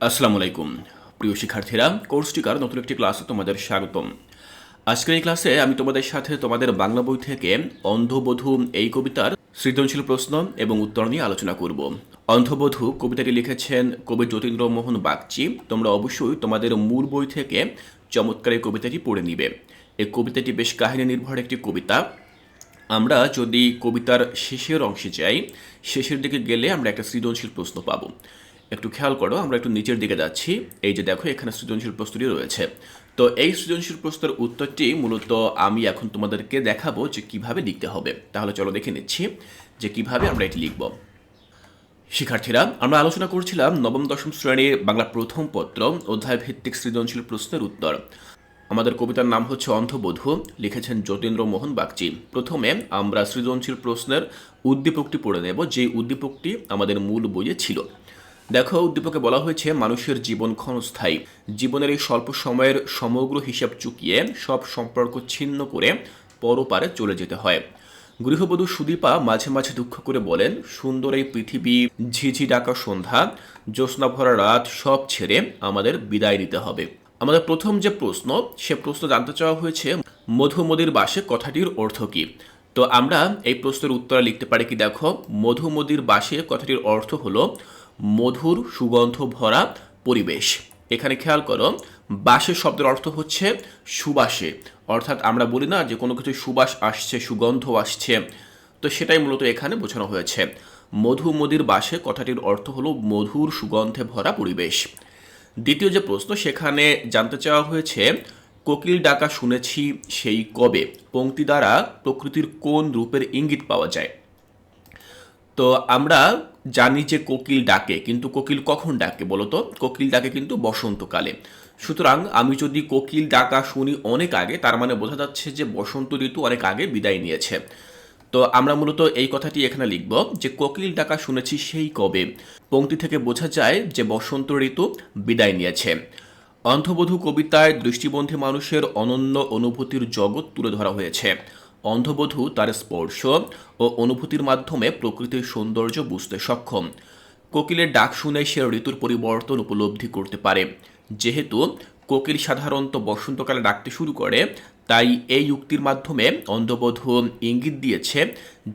আসসালামু আলাইকুম। প্রিয় শিক্ষার্থীরা, কোর্স টিকার নতুন একটি ক্লাসে তোমাদের স্বাগতম। আজকের এই ক্লাসে আমি তোমাদের সাথে তোমাদের বাংলা বই থেকে অন্ধবধূ এই কবিতার সৃজনশীল প্রশ্ন এবং উত্তর নিয়ে আলোচনা করব। অন্ধবধূ কবিতাটি লিখেছেন কবি যতীন্দ্র মোহন বাগচি। তোমরা অবশ্যই তোমাদের মূল বই থেকে চমৎকার এই কবিতাটি পড়ে নিবে। এই কবিতাটি বেশ কাহিনী নির্ভর একটি কবিতা। আমরা যদি কবিতার শেষের অংশে যাই, শেষের দিকে গেলে আমরা একটা সৃজনশীল প্রশ্ন পাবো। একটু খেয়াল করো, আমরা একটু নিচের দিকে যাচ্ছি। এই যে দেখো, এখানে সৃজনশীল প্রশ্নটি রয়েছে। তো এই সৃজনশীল প্রশ্নের উত্তরটি মূলত আমি এখন তোমাদেরকে দেখাবো যে কীভাবে লিখতে হবে। তাহলে চলো দেখে নিচ্ছি যে কীভাবে আমরা এটি লিখব। শিক্ষার্থীরা, আমরা আলোচনা করছিলাম নবম, দশম শ্রেণির বাংলা প্রথম পত্র অধ্যায় ভিত্তিক সৃজনশীল প্রশ্নের উত্তর। আমাদের কবিতার নাম হচ্ছে অন্ধবধূ, লিখেছেন যতীন্দ্র মোহন বাগচি। প্রথমে আমরা সৃজনশীল প্রশ্নের উদ্দীপকটি পড়ে নেব যে উদ্দীপকটি আমাদের মূল বইয়ে ছিল। দেখো, উদ্দীপকে বলা হয়েছে, মানুষের জীবন ক্ষণস্থায়ী। জীবনের এই স্বল্প সময়ের সমগ্র হিসাব চুকিয়ে সব সম্পর্ক ছিন্ন করে পরপারে চলে যেতে হয়। গৃহবধূ সুদীপা মাঝে মাঝে দুঃখ করে বলেন, সুন্দর এই পৃথিবী, ঝিঝি ডাকা সন্ধ্যা, জ্যোৎস্না ভরা রাত, সব ছেড়ে আমাদের বিদায় নিতে হবে। আমাদের প্রথম যে প্রশ্ন, সে প্রশ্ন জানতে চাওয়া হয়েছে মধুমদির বাসে কথাটির অর্থ কী? তো আমরা এই প্রশ্নের উত্তরে লিখতে পারি কি, দেখো মধুমদির বাসে কথাটির অর্থ হলো মধুর, সুগন্ধ ভরা পরিবেশ। এখানে খেয়াল করো, বাসে শব্দের অর্থ হচ্ছে সুবাসে। অর্থাৎ আমরা বলি না যে কোনো কিছু সুবাস আসছে, সুগন্ধ আসছে। তো সেটাই মূলত এখানে বোঝানো হয়েছে। মধুমদির বাসে কথাটির অর্থ হলো মধুর, সুগন্ধে ভরা পরিবেশ। দ্বিতীয় যে প্রশ্ন, সেখানে জানতে চাওয়া হয়েছে, কোকিল ডাকা শুনেছি সেই কবে? পংক্তি দ্বারা প্রকৃতির কোন রূপের ইঙ্গিত পাওয়া যায়? তো আমরা জানি যে কোকিল ডাকে, কিন্তু কোকিল কখন ডাকে বলতো? কোকিল ডাকে কিন্তু বসন্তকালে। সুতরাং আমি যদি কোকিল ডাকা শুনি অনেক আগে, তার মানে বোঝা যাচ্ছে যে বসন্ত ঋতু অনেক আগে বিদায় নিয়েছে। তো আমরা মূলত এই কথাটি এখানে লিখব যে কোকিল ডাকা শুনেছি সেই কবে। পংক্তি থেকে বোঝা যায় যে বসন্ত ঋতু বিদায় নিয়েছে। অন্ধবধূ কবিতায় দৃষ্টিবন্ধী মানুষের অনন্য অনুভূতির জগৎ তুলে ধরা হয়েছে। অন্ধবধূ তার স্পর্শ ও অনুভূতির মাধ্যমে প্রকৃতির সৌন্দর্য বুঝতে সক্ষম। কোকিলের ডাক শুনে সে ঋতুর পরিবর্তন উপলব্ধি করতে পারে। যেহেতু কোকিল সাধারণত বসন্তকালে ডাকতে শুরু করে, তাই এই যুক্তির মাধ্যমে অন্ধবধূ ইঙ্গিত দিয়েছে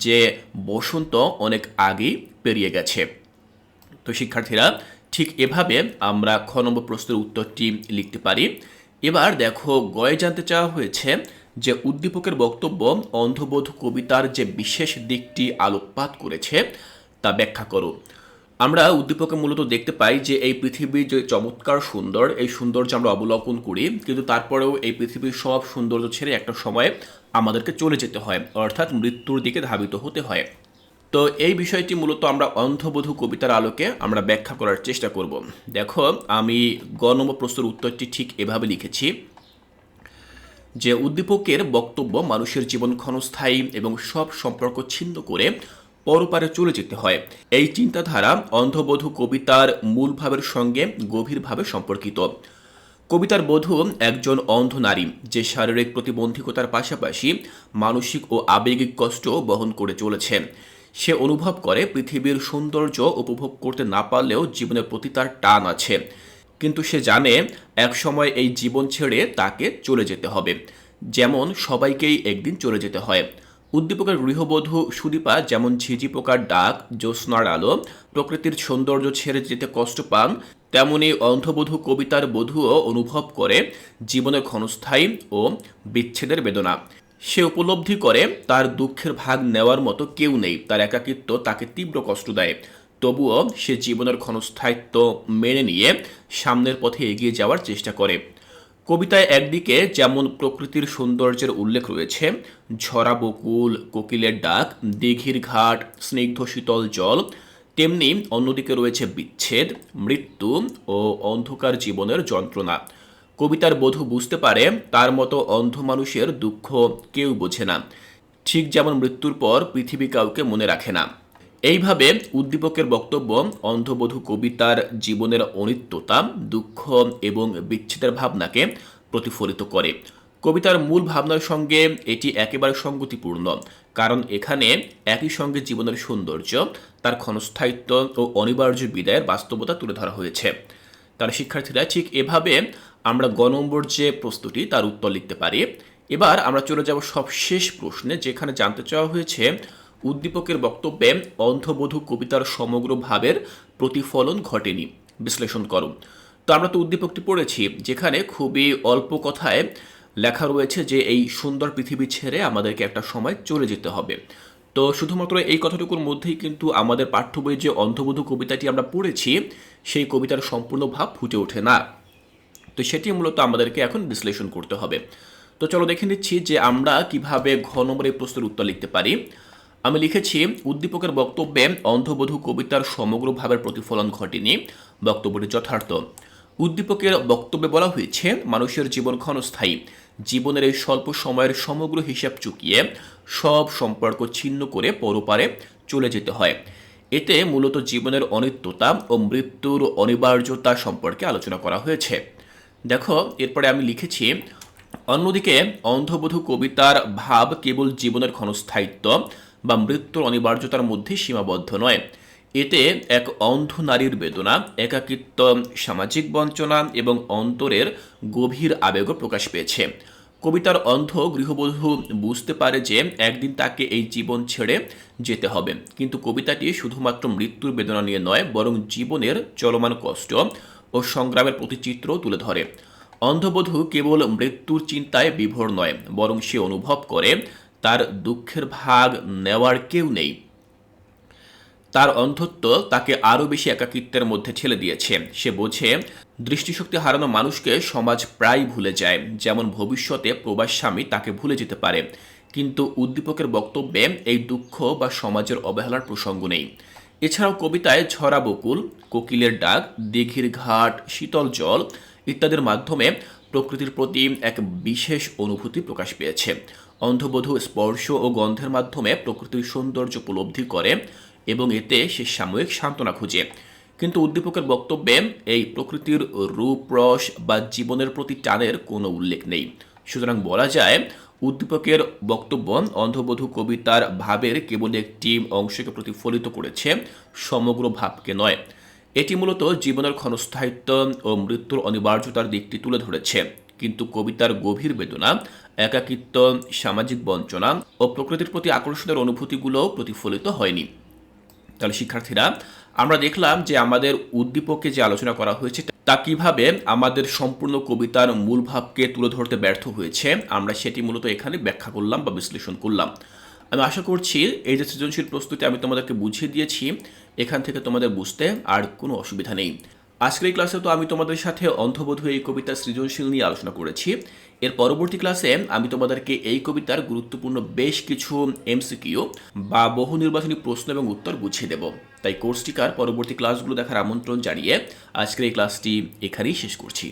যে বসন্ত অনেক আগেই পেরিয়ে গেছে। তো শিক্ষার্থীরা, ঠিক এভাবে আমরা খ প্রশ্নের উত্তরটি লিখতে পারি। এবার দেখো, গয়ে জানতে চাওয়া হয়েছে যে উদ্দীপকের বক্তব্য অন্ধবোধ কবিতার যে বিশেষ দিকটি আলোকপাত করেছে, তা ব্যাখ্যা করো। আমরা উদ্দীপকে মূলত দেখতে পাই যে এই পৃথিবী যে চমৎকার সুন্দর, এই সৌন্দর্য আমরা অবলোকন করি, কিন্তু তারপরেও এই পৃথিবীর সব সৌন্দর্য ছেড়ে একটা সময়ে আমাদেরকে চলে যেতে হয়, অর্থাৎ মৃত্যুর দিকে ধাবিত হতে হয়। তো এই বিষয়টি মূলত আমরা অন্ধবধূ কবিতার আলোকে আমরা ব্যাখ্যা করার চেষ্টা করব। দেখো, আমি গ নম্বর প্রশ্নের উত্তরটি ঠিক এভাবে লিখেছি। যে উদ্দীপকের বক্তব্য মানুষের জীবন ক্ষণস্থায়ী এবং সব সম্পর্ক ছিন্ন করে পরপারে চলে যেতে হয়। এই চিন্তাধারা অন্ধবধূ কবিতার মূল ভাবের সঙ্গে গভীরভাবে সম্পর্কিত। কবিতার বধূ একজন অন্ধ নারী, যে শারীরিক প্রতিবন্ধকতার পাশাপাশি মানসিক ও আবেগিক কষ্ট বহন করে চলেছে। সে অনুভব করে পৃথিবীর সৌন্দর্য উপভোগ করতে না পারলেও জীবনের প্রতি তার টান আছে। কিন্তু সে জানে এক সময় এই জীবন ছেড়ে তাকে চলে যেতে হবে। যেমন সবাইকেই একদিন চলে যেতে হয়। উদ্দীপকের গৃহবধূ সুদীপা যেমন ঝিঝি পোকার ডাক, জ্যোৎস্নার আলো, প্রকৃতির সৌন্দর্য ছেড়ে যেতে কষ্ট পান, তেমনি অন্ধবধূ কবিতার বধূও অনুভব করে জীবনের ক্ষণস্থায়ী ও বিচ্ছেদের বেদনা। সে উপলব্ধি করে তার দুঃখের ভাগ নেওয়ার মতো কেউ নেই, তার একাকিত্ব তাকে তীব্র কষ্ট দেয়। তবুও সে জীবনের ক্ষণস্থায়িত্ব মেনে নিয়ে সামনের পথে এগিয়ে যাওয়ার চেষ্টা করে। কবিতায় একদিকে যেমন প্রকৃতির সৌন্দর্যের উল্লেখ রয়েছে, ঝরা বকুল, কোকিলের ডাক, দিঘির ঘাট, স্নিগ্ধ শীতল জল, তেমনি অন্যদিকে রয়েছে বিচ্ছেদ, মৃত্যু ও অন্ধকার জীবনের যন্ত্রণা। কবিতার বধূ বুঝতে পারে, তার মতো অন্ধ মানুষের দুঃখ কেউ বোঝে না। ঠিক যেমন মৃত্যুর পর পৃথিবী কাউকে মনে রাখে না। এইভাবে উদ্দীপকের বক্তব্য, অন্ধবধূ কবিতার জীবনের অনিত্যতা, দুঃখ এবং বিচ্ছেদের ভাবনাকে প্রতিফলিত করে। কবিতার মূল ভাবনার সঙ্গে এটি একেবারে সঙ্গতিপূর্ণ, কারণ এখানে একই সঙ্গে জীবনের সৌন্দর্য, তার ক্ষণস্থায়িত্ব ও অনিবার্য বিদায়ের বাস্তবতা তুলে ধরা হয়েছে। তাহলে শিক্ষার্থীরা ঠিক এভাবে আমরা গ নম্বর যে প্রস্তুতি, তার উত্তর লিখতে পারি। এবার আমরা চলে যাব সবশেষ প্রশ্নে, যেখানে জানতে চাওয়া হয়েছে উদ্দীপকের বক্তব্যে অন্ধবধূ কবিতার সমগ্র ভাবের প্রতিফলন ঘটেনি। বিশ্লেষণ করো তো আমরা তো উদ্দীপকটি পড়েছি, যেখানে খুবই অল্প কথায় লেখা রয়েছে যে এই সুন্দর পৃথিবী ছেড়ে আমাদেরকে একটা সময় চলে যেতে হবে। তো শুধুমাত্র এই কথাটুকুর মধ্যেই কিন্তু আমাদের পাঠ্য বইয়ে যে অন্ধবধূ কবিতাটি আমরা পড়েছি, সেই কবিতার সম্পূর্ণ ভাব ফুটে ওঠে না। তো সেটি মূলত আমাদেরকে এখন বিশ্লেষণ করতে হবে। তো চলো দেখে নিচ্ছি যে আমরা কীভাবে ঘ নম্বর প্রশ্নের উত্তর লিখতে পারি। আমি লিখেছি, উদ্দীপকের বক্তব্যে অন্ধবধূ কবিতার সমগ্র ভাবের প্রতিফলন ঘটেনি। বক্তব্যটি যথার্থ। উদ্দীপকের বক্তব্যে বলা হয়েছে, মানুষের জীবন ক্ষণস্থায়ী। জীবনের এই স্বল্প সময়ের সমগ্র হিসাব চুকিয়ে সব সম্পর্ক ছিন্ন করে পরপারে চলে যেতে হয়। এতে মূলত জীবনের অনিত্যতা ও মৃত্যুর অনিবার্যতা সম্পর্কে আলোচনা করা হয়েছে। দেখো, এরপরে আমি লিখেছি, অন্যদিকে অন্ধবধূ কবিতার ভাব কেবল জীবনের ক্ষণস্থায়িত্ব বা মৃত্যুর অনিবার্যতার মধ্যে সীমাবদ্ধ নয়। এতে এক অন্ধ নারীর বেদনা, একাকিত্ব, সামাজিক বঞ্চনা এবং অন্তরের গভীর আবেগও প্রকাশ পেয়েছে। কবিতার অন্ধ গৃহবধূ বুঝতে পারে যে একদিন তাকে এই জীবন ছেড়ে যেতে হবে। কিন্তু কবিতাটি শুধুমাত্র মৃত্যুর বেদনা নিয়ে নয়, বরং জীবনের চলমান কষ্ট ও সংগ্রামের প্রতিচিত্রও তুলে ধরে। অন্ধবধূ কেবল মৃত্যুর চিন্তায় বিভোর নয়, বরং সে অনুভব করে তার দুঃখের ভাগ নেওয়ার কেউ নেই। তার অন্ধত্ব তাকে আরও বেশি একাকিত্বের মধ্যে ঠেলে দিয়েছে। সে বোঝে, দৃষ্টিশক্তি হারানো মানুষকে সমাজ প্রায় ভুলে যায়। যেমন ভবিষ্যতে প্রবাস স্বামী তাকে ভুলে যেতে পারে। কিন্তু উদ্দীপকের বক্তব্যে এই দুঃখ বা সমাজের অবহেলার প্রসঙ্গ নেই। এছাড়াও কবিতায় ঝরা বকুল, কোকিলের ডাক, দিঘির ঘাট, শীতল জল ইত্যাদির মাধ্যমে প্রকৃতির প্রতি এক বিশেষ অনুভূতি প্রকাশ পেয়েছে। অন্ধবধূ স্পর্শ ও গন্ধের মাধ্যমে প্রকৃতির সৌন্দর্য উপলব্ধি করে এবং এতে সে সাময়িক সান্ত্বনা খুঁজে। কিন্তু উদ্দীপকের বক্তব্যে এই প্রকৃতির রূপ, রস বা জীবনের প্রতি টানের কোনো উল্লেখ নেই। সুতরাং বলা যায়, উদ্দীপকের বক্তব্য অন্ধবধূ কবিতার ভাবের কেবল একটি অংশকে প্রতিফলিত করেছে সমগ্র ভাবকে নয়। এটি মূলত জীবনের ক্ষণস্থায়িত্ব ও মৃত্যুর অনিবার্যতার দিকটি তুলে ধরেছে। কিন্তু কবিতার গভীর বেদনা, একাকিত্ব, সামাজিক বঞ্চনা ও প্রকৃতির প্রতি আকর্ষণের অনুভূতিগুলোও প্রতিফলিত হয়নি। তাহলে শিক্ষার্থীরা, আমরা দেখলাম যে আমাদের উদ্দীপকে যে আলোচনা করা হয়েছে, তা কীভাবে আমাদের সম্পূর্ণ কবিতার মূল ভাবকে তুলে ধরতে ব্যর্থ হয়েছে, আমরা সেটি মূলত এখানে ব্যাখ্যা করলাম বা বিশ্লেষণ করলাম। আমি আশা করছি এই যে সৃজনশীল প্রস্তুতি আমি তোমাদেরকে বুঝিয়ে দিয়েছি, এখান থেকে তোমাদের বুঝতে আর কোনো অসুবিধা নেই। আজকের এই ক্লাসে তো আমি তোমাদের সাথে অন্ধবোধ এই কবিতা সৃজনশীল নিয়ে আলোচনা করেছি। এর পরবর্তী ক্লাসে আমি তোমাদেরকে এই কবিতার গুরুত্বপূর্ণ বেশ কিছু এমসিকিউ বা বহু নির্বাচনী প্রশ্ন এবং উত্তর বুঝিয়ে দেব। তাই কোর্সটিকার পরবর্তী ক্লাসগুলো দেখার আমন্ত্রণ জানিয়ে আজকের এই ক্লাসটি এখানেই শেষ করছি।